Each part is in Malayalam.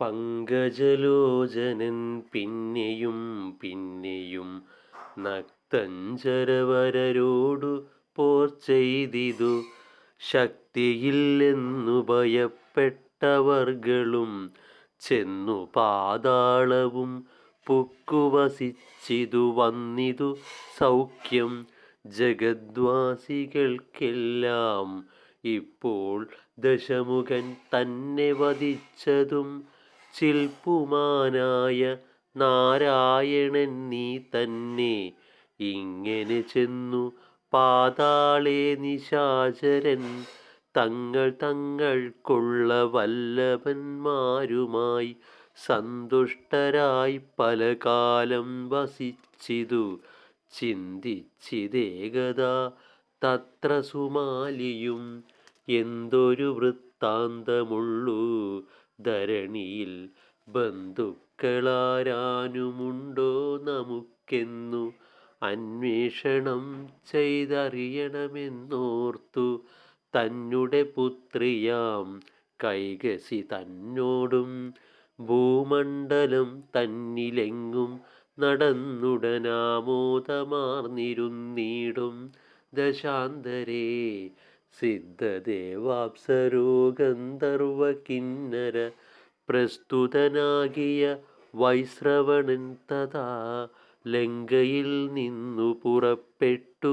പങ്കജലോചനൻ പിന്നെയും പിന്നെയും നക്തഞ്ചരവരരോടു പോർ ചെയ്തിതു. ശക്തിയില്ലെന്നു ഭയപ്പെട്ടവർകളും ചെന്നു പാതാളവും പുക്കുവസിച്ചിതു. വന്നിതു സൗഖ്യം ജഗദ്വാസികൾക്കെല്ലാം ഇപ്പോൾ ദശമുഖൻ തന്നെ വധിച്ചതും ചിൽപ്പുമാനായ നാരായണൻ നീ തന്നെ. ഇങ്ങനെ ചെന്നു പാതാളേ നിശാചരൻ. തങ്ങൾ തങ്ങൾക്കുള്ള വല്ലഭന്മാരുമായി സന്തുഷ്ടരായി പല കാലം വസിച്ചിതു. ചിന്തിച്ചിതേകത തത്ര സുമാലിയും എന്തൊരു വൃത്താന്തമുള്ളൂ. ധരണിയിൽ ബന്ധുക്കളാരാനുമുണ്ടോ നമുക്കെന്നു അന്വേഷണം ചെയ്തറിയണമെന്നോർത്തു തന്നെ പുത്രിയാം കൈകസി തന്നോടും ഭൂമണ്ഡലം തന്നിലെങ്ങും നടന്നുടനാമോദമാർന്നിരുന്നീടും ദശാന്തരേ സിദ്ധദേവാപ്സരോ ഗന്ധർവ കിന്നര പ്രസ്തുതനാകിയ വൈശ്രവണൻ തഥാ ലങ്കയിൽ നിന്നു പുറപ്പെട്ടു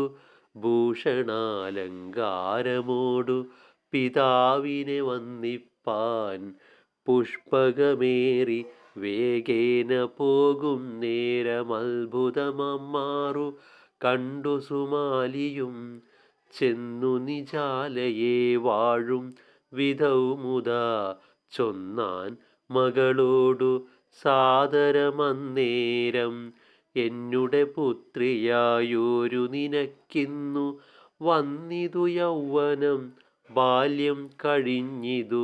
ഭൂഷണാലങ്കാരമോടു പിതാവിനെ വന്നിപ്പാൻ പുഷ്പകമേറി വേഗേന പോകും നേരമത്ഭുതമാറു കണ്ടു സുമാലിയും ചെന്നു നിജാലയെ വാഴും വിധൗമുതാ ചൊന്നാൻ മകളോടു സാദരമന്നേരം എന്നുടെ പുത്രിയായൊരു നിനക്കിന്നു വന്നിതു യൗവനം ബാല്യം കഴിഞ്ഞിതു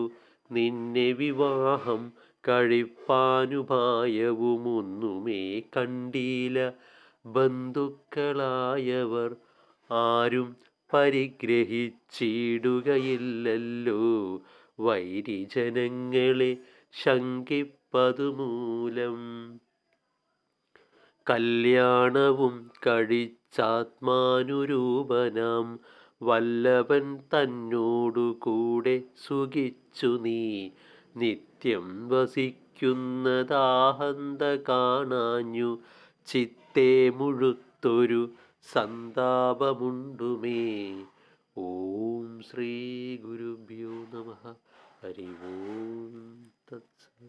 നിന്നെ വിവാഹം കഴിപ്പാനുപായവുമൊന്നുമേ കണ്ടീല ബന്ധുക്കളായവർ ആരും പരിഗ്രഹിച്ചിടുകയില്ലല്ലോ. വൈരിജനങ്ങളെ ശങ്കിപ്പതുമൂലം കല്യാണവും കഴിച്ചാത്മാനുരൂപനാം വല്ലവൻ തന്നോടു കൂടെ സുഖിച്ചു നീ. നിത്യം വസിക്കുന്നതാഹന്ത കാണാഞ്ഞു ചിത്തേ മുഴുത്തൊരു സന്താപമുണ്ടുമേ. ഓം ശ്രീ ഗുരുഭ്യോ നമ. ഹരി ഓം തത്സ